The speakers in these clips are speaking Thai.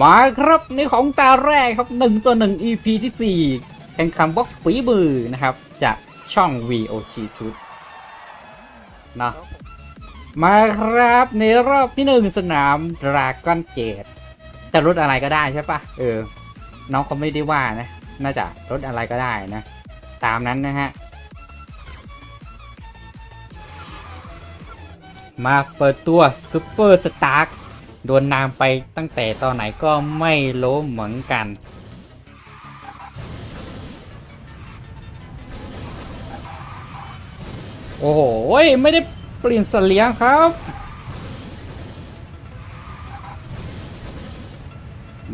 มาครับในของตาแรกครับ1ตัว1 EP ที่ 4 แข่งขันบล็อกฝีมือนะครับ จากช่อง VOG สุดนะมาครับในรอบที่หนึ่งสนามดราก้อนเกตจะรถอะไรก็ได้ใช่ปะเออ น้องเขาไม่ได้ว่านะ น่าจะรถอะไรก็ได้นะ ตามนั้นนะฮะ มาเปิดตัวซูเปอร์สตาร์ โดนนามไปตั้งแต่ตอนไหนก็ไม่รู้เหมือนกัน โอ้โห ไม่ได้เปลี่ยนสเลียงครับ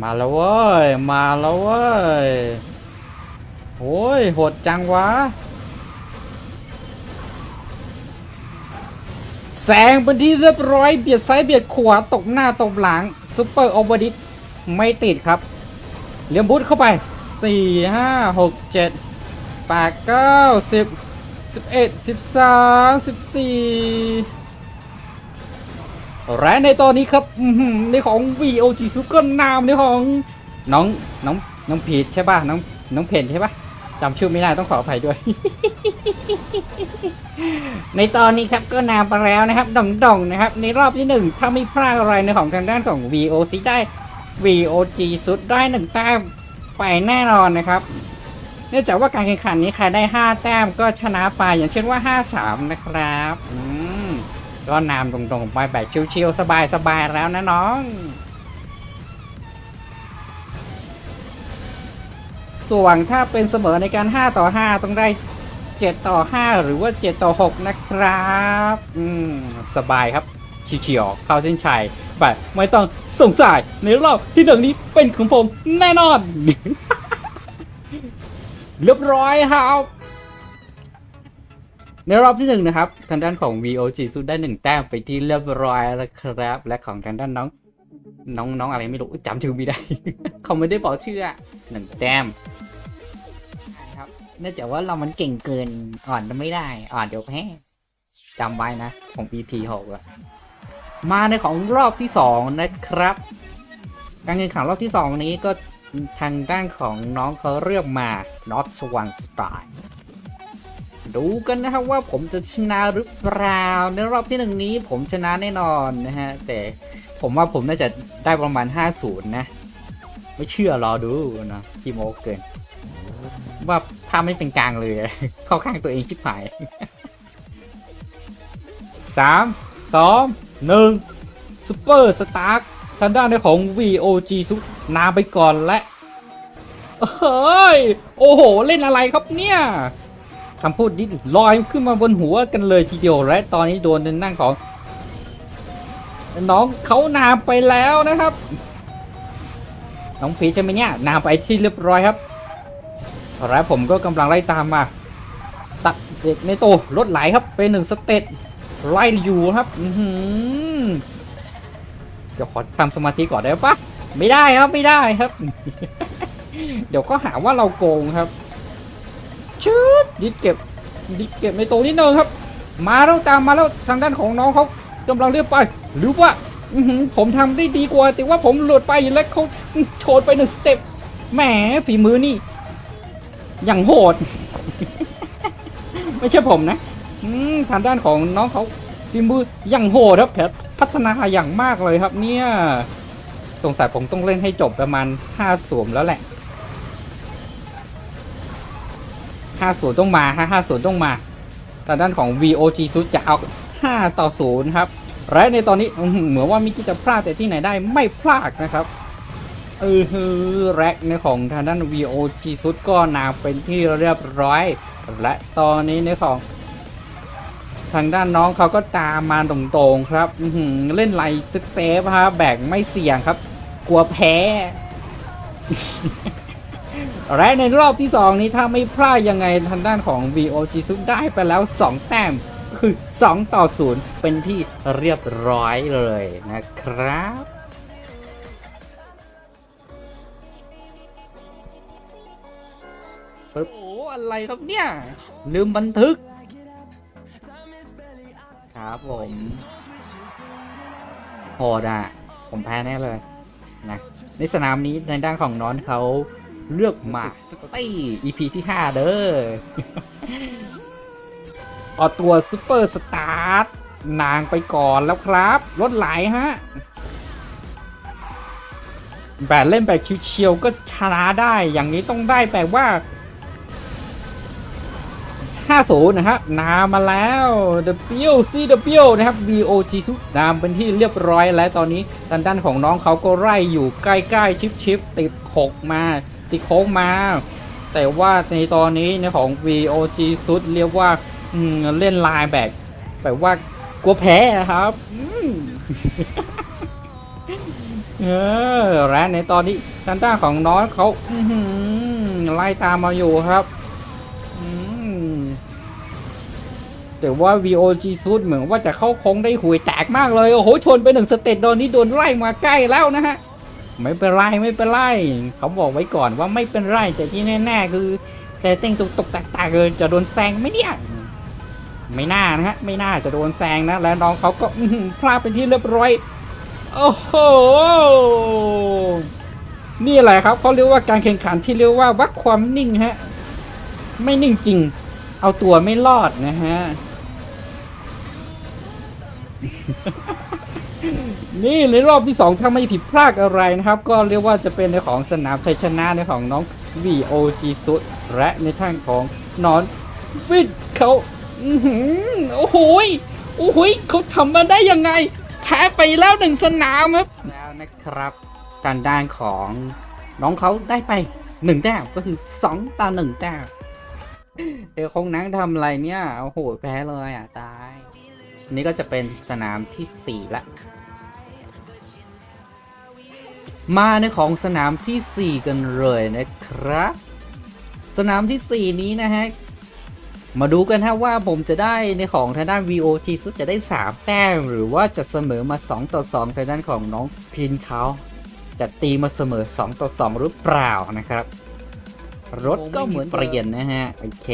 มาแล้วเว้ย มาแล้วเว้ยโอ้ยโหดจังวะ แซงเป็นที่เรียบร้อยเบียดซ้ายเบียดขวาตกหน้าตกหลังซุปเปอร์โอเวอร์ดิฟไม่ติดครับเลี้ยมบูทเข้าไป 4 5 6 7 8 9 10 11 13 14และในตอนนี้ครับอื้อหือในของ VOG ซุกเกอร์นามในของน้องน้องน้องพีชใช่ป่ะน้องน้องเพนใช่ป่ะ จำชื่อไม่ได้ต้องขออภัยด้วย ในตอนนี้ครับก็นามไปแล้วนะครับดองดองๆนะครับ ในรอบที่หนึ่งถ้าไม่พลาดอะไรในของทางด้านของ VOC ได้ VOG สุดได้หนึ่งแต้มไปแน่นอนนะครับ เนื่องจากว่าการแข่งขันนี้ใครได้ 5 แต้มก็ชนะไปอย่างเช่นว่า 5-3 นะครับ อืมก็นามตรงๆไปแบบชิวๆสบายๆแล้วนะน้อง ส่วนถ้าเป็นเสมอในการ 5 ต่อ 5 ต้องได้ 7 ต่อ 5 หรือว่า 7 ต่อ 6 นะครับ อืม สบายครับเฉียวๆเข้าเส้นชัยแบบไม่ต้องสงสัยในรอบที่หนึ่งนี้เป็นของผมแน่นอน เรียบร้อยครับ ในรอบที่หนึ่งนะครับ ทางด้านของ VOG สู้ได้หนึ่งแต้มไปที่เรียบร้อยแล้วครับ และของทางด้านน้อง น้องน้องอะไรไม่รู้จำชื่อไม่ได้ เขาไม่ได้บอกชื่ออหนึ่งแต้มครับเนื่องจากว่าเรามันเก่งเกินอ่อนไม่ได้ อ่อนเดี๋ยวแพ้จำไว้นะของ EP หกอะมาในของรอบที่สองนะครับ การแข่งขันรอบที่สองนี้ก็ทางด้านของน้องเขาเลือกมา Not One Style ดูกันนะครับว่าผมจะชนะหรือเปล่าในรอบที่หนึ่งนี้ผมชนะแน่นอนนะฮะแต่ ผมว่าผมน่าจะได้ประมาณ 50 นะ ไม่เชื่อรอดูนะทีโมเกิน ว่าภาพไม่เป็นกลางเลย เข้าข้างตัวเองชิบหายสามสองหนึ่งซูเปอร์สตาร์ทางด้านในของ VOG ซุปนาไปก่อนและเฮ้ย โอ้โห เล่นอะไรครับเนี่ยคำพูดนี้ลอยขึ้นมาบนหัวกันเลยทีเดียวและตอนนี้โดนทางของ น้องเขานาไปแล้วนะครับ น้องพีใช่ไหมเนี่ยนาไปที่เรียบร้อยครับและผมก็กำลังไล่ตามมา ตัดเด็กในโตรถไหลครับเป็นหนึ่งสเตตไล่อยู่ครับอืเดี๋ยวขอทำสมาธิก่อนได้ปะไม่ได้ครับไม่ได้ครับ เดี๋ยวก็หาว่าเราโกงครับชืดดิดเก็บดิดเก็บในโตนิดนึงครับ มาแล้วตามมาแล้วทางด้านของน้องเขากำลังเรียกไป หรือว่าผมทำได้ดีกว่า แต่ว่าผมหลุดไปแล้วเขาโชนไปหนึ่งสเต็ปแหมฝีมือนี่ อย่างโหด ไม่ใช่ผมนะทางด้านของน้องเขาฝีมืออย่างโหดครับแผนพัฒนาอย่างมากเลยครับ เนี่ยสงสัยผมต้องเล่นให้จบประมาณ5สวมแล้วแหละ5ศูนย์ต้องมาฮะ5ศูนย์ต้องมาทางด้านของ VOG ซุจะเอา5ต่อ0ครับ และในตอนนี้เหมือนว่ามิกิจะพลาดแต่ที่ไหนได้ไม่พลาดนะครับเออฮือแร็กในของทางด้าน VOG ซุดก็นาเป็นที่เรียบร้อย และตอนนี้ในของ ทางด้านน้องเขาก็ตามมาตรงๆครับเล่นไลซึกเซฟครับแบกไม่เสี่ยงครับ กลัวแพ้ และในรอบที่ 2 นี้ถ้าไม่พลาดยังไงทางด้านของ VOG ซุดได้ไปแล้ว 2 แต้ม คือ 2 ต่อ 0 เป็นที่เรียบร้อยเลยนะครับโอ้โหอะไรครับเนี่ย ลืมบันทึก ครับผมโหดอะ ผมแพ้แน่เลยนะในสนามนี้ในด้านของน้อนเขาเลือกมาสตี้ EP ที่ 5 เด้อ เอาตัวซูเปอร์สตาร์นางไปก่อนแล้วครับรถไหลฮะแบบเล่นแบบเชิวๆก็ชนะได้อย่างนี้ต้องได้แปลว่า50นะครับนามมาแล้ว W CW นะครับ VOG สุนามเป็นที่เรียบร้อยแล้วตอนนี้ทางด้านของน้องเขาก็ไล่อยู่ใกล้ๆ ชิปๆติดโขกมา ติดโค้งมา แต่ว่าในตอนนี้ในของ VOG สุดเรียกว่า เล่นลายแบบแบบว่ากลัวแพ้นะครับเออและในตอนนี้ทางด้าของน้องเขาไล่ตามมาอยู่ครับแต่ว่า VOG ซูดเหมือนว่าจะเข้าคงได้หวยแตกมากเลย โอ้โห ชนไปหนึ่งสเตตโดนนี้โดนไล่มาใกล้แล้วนะฮะ ไม่เป็นไร ไม่เป็นไร เขาบอกไว้ก่อนว่าไม่เป็นไร แต่ที่แน่ ๆ คือใจเต้งตุกตกแตกๆเลยจะโดนแซงไหมเนี่ย ไม่น่านะฮะไม่น่าจะโดนแซงนะแล้วน้องเขาก็พลาดเป็นที่เรียบร้อยโอ้โหนี่แหละครับเขาเรียกว่าการแข่งขันที่เรียกว่าวัดความนิ่งฮะไม่นิ่งจริง เอาตัวไม่รอดนะฮะนี่ในรอบที่ 2 ถ้าไม่ผิดพลาดอะไรนะครับ ก็เรียกว่าจะเป็นในของสนามชัยชนะในของน้อง VOG สุดและในทางของนอนวิดเขา อื้อหือโอ้โหยโอ้โหยเขาทำมาได้ยังไง แพ้ไปแล้วหนึ่งสนามครับ แล้วนะครับการด้านของน้องเขาได้ไปหนึ่งแต้มก็คือสองต่อหนึ่งแต้มเดี๋ยวคงนั่งทำอะไรเนี่ยโอ้โหแพ้เลยอะตาย นี่ก็จะเป็นสนามที่สี่ละ มาในของสนามทีสี่4กันเลยนะครับ สนามทีสี่4นี้นะฮะ มาดูกันฮะว่าผมจะได้ในของทางด้าน VOG สุดจะได้ 3 แต้ม หรือว่าจะเสมอมา 2 ต่อ 2 ทางด้านของน้องพินเขาจะตีมาเสมอ 2 ต่อ 2 หรือเปล่านะครับ รถก็เหมือนเปลี่ยนนะฮะ โอเค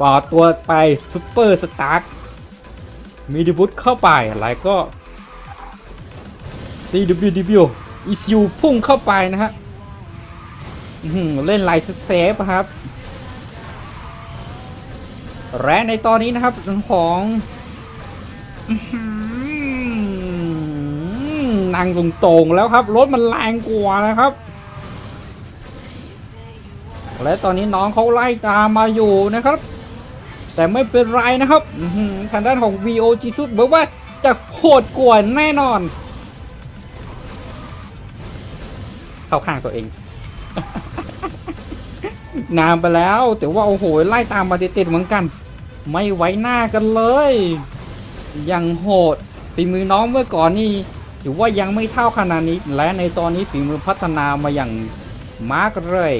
ปอตัวไปซูเปอร์สตาร์มีดิบุตเข้าไปอะไรก็ CWDW อีซิวพุ่งเข้าไปนะฮะเล่นไลน์เซฟครับ และในตอนนี้นะครับของอื้อหือนางตรงๆแล้วครับ รถมันแรงกว่านะครับ และตอนนี้น้องเขาไล่ตามมาอยู่นะครับ แต่ไม่เป็นไรนะครับทางด้านของ VOG สุดบอกว่าจะโหดกว่าแน่นอน เข้าข้างตัวเองนานไปแล้ว แต่ว่าโอ้โหไล่ตามมาติดๆเหมือนกัน ไม่ไว้หน้ากันเลย ยังโหดฝีมือน้องเมื่อก่อนนี่ถือว่ายังไม่เท่าขนาดนี้ และในตอนนี้ฝีมือพัฒนามาอย่างมากเลย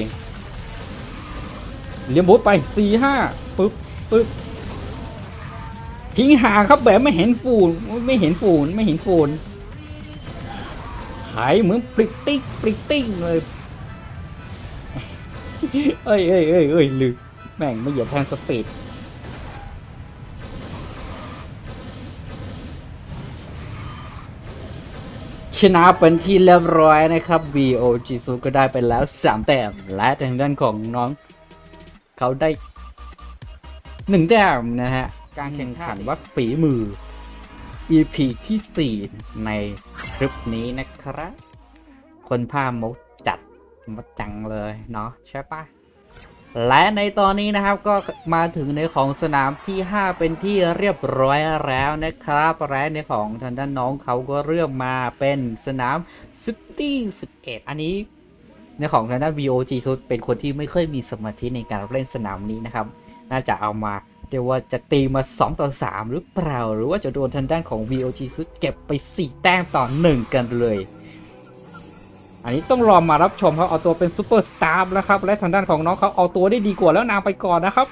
เลี้ยมบุตไปสี่ห้าปึ๊บปึ๊บทิ้งห่างครับแบบไม่เห็นฝุ่นไม่เห็นฝุ่นไม่เห็นฝุ่นหายเหมือนปริตติ้งปริตติ้งเลยเอ้ยเอ้ยเอ้ยเอ้ยลืมแม่งไม่เหยียบแทนสปีด ชนะเป็นที่เรียบร้อยนะครับ VOG ซูก็ได้ไปแล้ว 3 แต้ม และทางด้านของน้อง เขาได้ 1 แต้มนะฮะ การแข่งขันวัดฝีมือ EP ที่ 4 ในคลิปนี้นะครับ คนพามกจัดมาจังเลยเนาะใช่ปะ และในตอนนี้นะครับก็มาถึงในของสนามที่ 5 เป็นที่เรียบร้อยแล้วนะครับและในของทางด้านน้องเขาก็เลือกมาเป็นสนามซิตี้11 อันนี้ในของทางด้าน VOG สุดเป็นคนที่ไม่ค่อยมีสมาธิในการเล่นสนามนี้นะครับ น่าจะเอามาเรียกว่าจะตีมา 2 ต่อ 3 หรือเปล่า หรือว่าจะโดนทางด้านของ VOG สุดเก็บไป 4 แต้มต่อ 1 กันเลย อันนี้ต้องรอมารับชมเขาเอาตัวเป็นซูเปอร์สตาร์แล้วครับและทางด้านของน้องเขาเอาตัวได้ดีกว่าแล้วนางไปก่อนนะครับ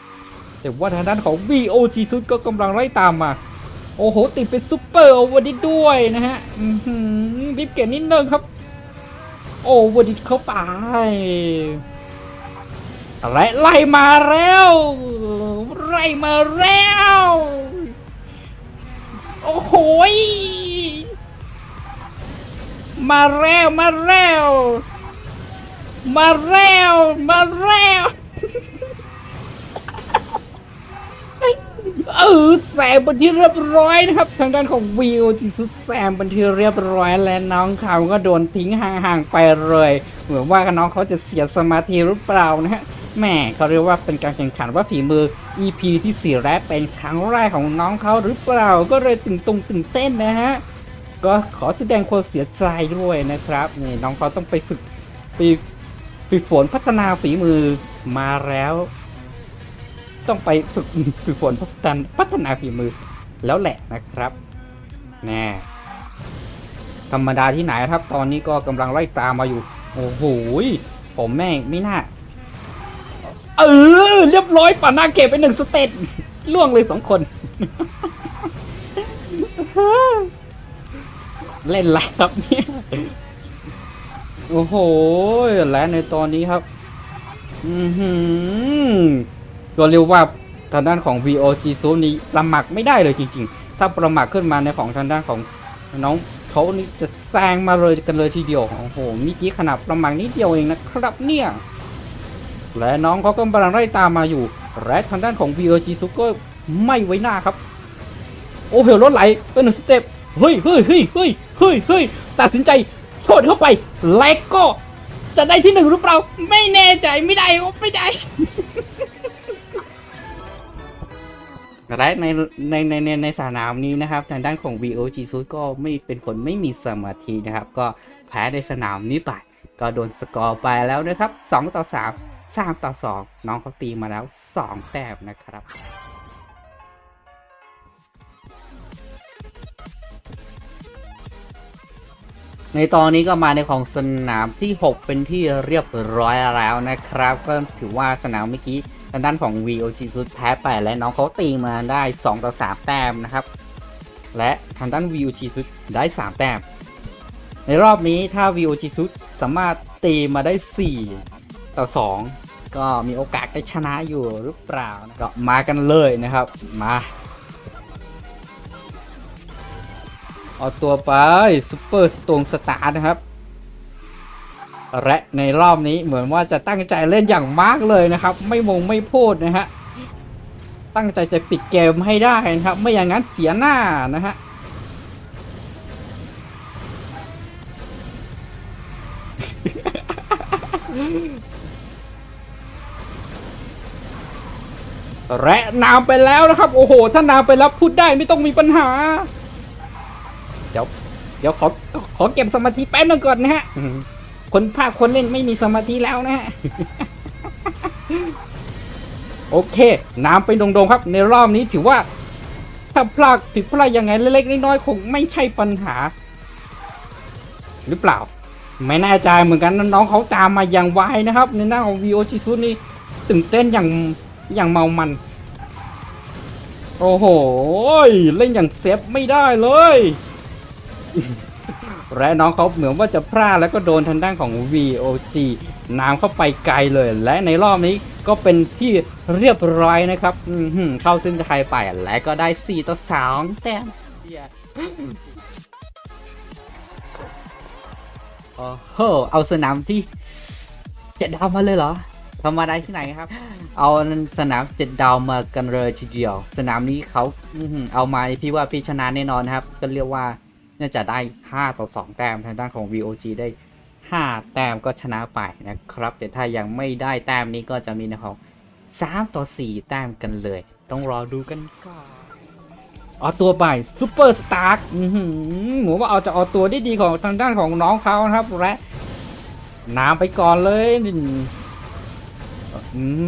แต่ว่าทางด้านของ VOG ซุดก็กำลังไล่ตามมา โอ้โห ติดเป็นซูเปอร์โอเวอร์ดิดด้วยนะฮะอือหือรีบเก็บนิดนึงครับ โอเวอร์ดิเข้าไปและไล่มาแล้วไล่มาแล้ว โอ้โหย มาแล้วมาแล้วมาแล้วมาแล้วเออแซมเป็นที่เรียบร้อยนะครับ ทางด้านของวิวจิสุแซมเป็นที่เรียบร้อยและน้องเขาก็โดนทิ้งห่างๆไปเลย เหมือนว่าน้องเขาจะเสียสมาธิหรือเปล่านะฮะแหม่เขาเรียกว่าเป็นการแข่งขันว่าฝีมือ EP ที่สี่และเป็นครั้งแรกของน้องเขาหรือเปล่าก็เลยตื่นตรงตื่นเต้นนะฮะ ก็ขอแสดงความเสียใจด้วยนะครับนี่น้องเขาต้องไปฝึกไปฝึกฝนพัฒนาฝีมือมาแล้ว ต้องไปฝึกฝึกฝนพัฒนาพัฒนาฝีมือแล้วแหละนะครับแน่ธรรมดาที่ไหนครับ ตอนนี้ก็กำลังไล่ตามมาอยู่ โอ้โหผมแม่งไม่น่าเออเรียบร้อยป่านาเก็บไปหนึ่งสเตตล่วงเลยสองคน เล่นอะไรครับเนี่ยโอ้โหและในตอนนี้ครับ อือหือก็เรียกว่าทางด้านของ VOG ซูนี้ประมักไม่ได้เลยจริง ๆ ถ้าประมักขึ้นมาในของทางด้านของน้องเขานี่จะแซงมาเลยกันเลยทีเดียว โอ้โหมื่อกี้ขนาดประมักนิดเดียวเองนะครับเนี่ย และน้องเขาก็กำลังไล่ตามมาอยู่ และทางด้านของ VOG ซูก็ไม่ไว้หน้าครับ โอ้โหรถไหลเป็นหนึ่งสเต็ป เฮ้ยเฮ้ยเฮ้ยเฮ้ย เฮ้ยเฮ้ยตัดสินใจชนเข้าไปแล้วก็จะได้ที่หนึ่งหรือเปล่า ไม่แน่ใจไม่ได้ไม่ได้และในในในในในสนามนี้นะครับทางด้านของ VOG ซูก็ไม่เป็นผลไม่มีสมาธินะครับ ก็แพ้ในสนามนี้ไป ก็โดนสกอร์ไปแล้วนะครับ 2 ต่อ 3 3 ต่อ 2 น้องเขาตีมาแล้ว 2 แต้มนะครับ ในตอนนี้ก็มาในของสนามที่ 6 เป็นที่เรียบร้อยแล้วนะครับ ก็ถือว่าสนามเมื่อกี้ทางด้านของ VOG สุดแพ้ไปและน้องเขาตีมาได้ 2 ต่อ 3 แต้มนะครับ และทางด้าน VOG สุดได้ 3 แต้ม ในรอบนี้ถ้า VOG สุดสามารถตีมาได้ 4 ต่อ 2 ก็มีโอกาสได้ชนะอยู่หรือเปล่านะก็มากันเลยนะครับมา เอาตัวไปซูเปอร์สตงสตาร์นะครับ และในรอบนี้เหมือนว่าจะตั้งใจเล่นอย่างมากเลยนะครับ ไม่มงไม่พูดนะฮะ ตั้งใจจะปิดเกมให้ได้นะครับ ไม่อย่างนั้นเสียหน้านะฮะและนามไปแล้วนะครับ โอ้โห ถ้านามไปแล้วพูดได้ไม่ต้องมีปัญหา เดี๋ยวขอขอเก็บสมาธิแป๊บนึงก่อนนะฮะคนภาคคนเล่นไม่มีสมาธิแล้วนะฮะโอเค น้ำไปดงๆครับ ในรอบนี้ถือว่า ถ้าพลาดผิดพลาดยังไงเล็กๆน้อยๆคงไม่ใช่ปัญหา หรือเปล่า ไม่แน่ใจเหมือนกันน้องเขาตามมาอย่างไวนะครับ ในหน้าของ VO จิซุนี่ตื่นเต้นอย่างอย่างเมามัน โอ้โห เล่นอย่างเซฟไม่ได้เลย และน้องเขาเหมือนว่าจะพลาดแล้วก็โดนทางด้านของ VOG น้ำเข้าไปไกลเลย และในรอบนี้ก็เป็นที่เรียบร้อยนะครับเข้าเส้นชัยไปและก็ได้ 4 ต่อ 2 แต้มโอ้โหเอาสนามที่เจ็ดดาวมาเลยเหรอธรรมดาที่ไหนครับ เอาสนามเจ็ดดาวมากันเลยทีเดียว สนามนี้เขาเอามาพี่ว่าพี่ชนะแน่นอนครับ ก็เรียกว่า น่าจะได้ 5 ต่อ 2 แต้มทางด้านของ VOG ได้ 5 แต้มก็ชนะไปนะครับ แต่ถ้ายังไม่ได้แต้มนี้ก็จะมีในของ3ต่อ 4 แต้มกันเลย ต้องรอดูกันก่อนเอาตัวไปซูเปอร์สตาร์หมูว่าเอาจะเอาตัวได้ดีของทางด้านของน้องเขานะครับและน้ำไปก่อนเลย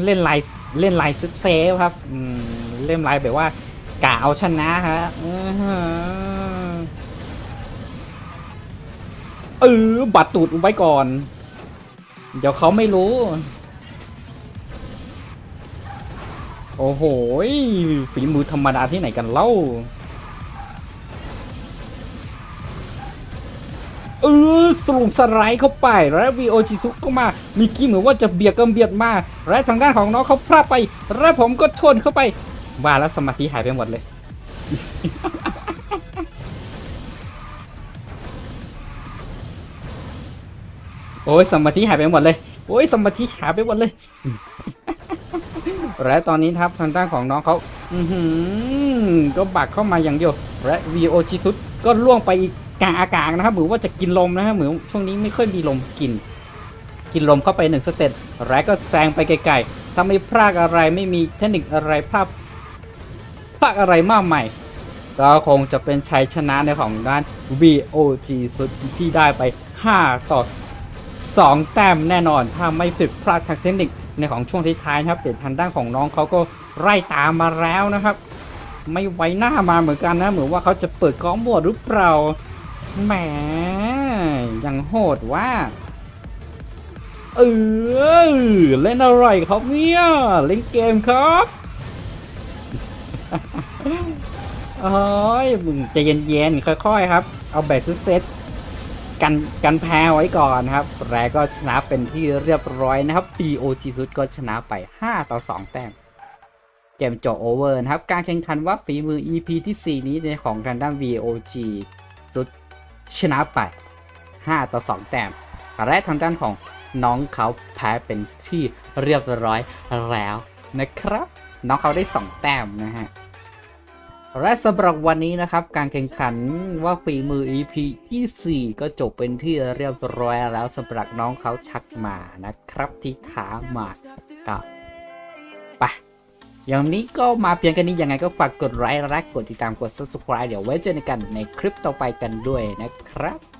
เล่นลายเล่นลายซิปเซฟครับเล่นลายแบบว่ากะเอาชนะฮะ ออหือเออบัตรตูดไว้ก่อน เดี๋ยวเขาไม่รู้ โอ้โหฝีมือธรรมดาที่ไหนกันเล่าเออสลุมสไลด์เข้าไปแล้ววีโอจิซุก็มา มีกี้เหมือนว่าจะเบียดกันเบียดมา และทางด้านของน้องเขาพลาดไป และผมก็ชนเข้าไปว่าแล้วสมาธิหายไปหมดเลย โอ้ยสมาธิหายไปหมดเลย โอ้ยสมาธิหายไปหมดเลย และตอนนี้ครับทางด้านของน้องเขาอือหือก็บักเข้ามาอย่างเดียว และ VOG สุดก็ล่วงไปอีกกลางอากาศนะครับ เหมือนว่าจะกินลมนะครับเหมือนช่วงนี้ไม่ค่อยมีลมกิน กินลมเข้าไปหนึ่งสเต็ปและก็แซงไปไกลๆถ้าไม่พลาดอะไรไม่มีเทคนิคอะไรพลาดพลาดอะไรมากใหม่ก็คงจะเป็นชัยชนะในของด้าน VOG สุดที่ได้ไป 5 ต่อ 2 แต้มแน่นอน ถ้าไม่ผิดพลาดทางเทคนิคในของช่วงท้ายๆนะครับแต่ทางด้านของน้องเขาก็ไล่ตามมาแล้วนะครับ ไม่ไว้หน้ามาเหมือนกันนะ เหมือนว่าเขาจะเปิดกองบวดหรือเปล่าแหมยังโหดว่าเออเล่นอะไรครับเนี่ยเล่นเกมครับเอ้ยมึงใจเย็นๆค่อยๆครับ เอาแบตเซต กันกันแพ้ไว้ก่อนครับ แรกก็ชนะเป็นที่เรียบร้อยนะครับ POG สุดก็ชนะไป 5 ต่อ 2 แต้ม เกมจบโอเวอร์นะครับ การแข่งขันวัดฝีมือ EP ที่ 4 นี้ในของทางด้าน VOG สุดชนะไป 5 ต่อ 2 แต้ม และทางด้านของน้องเขาแพ้เป็นที่เรียบร้อยแล้วนะครับ น้องเขาได้ 2 แต้มนะฮะ และสำหรับวันนี้นะครับ การแข่งขันว่าฝีมือ EP ที่ 4 ก็จบเป็นที่เรียบร้อยแล้วสำหรับน้องเขาทักมานะครับที่ถามมาก็ไปอย่างนี้ก็มาเพียงแค่นี้ยังไงก็ฝากกดไลค์รักกดติดตามกด subscribe เดี๋ยวไว้เจอกันในคลิปต่อไปกันด้วยนะครับ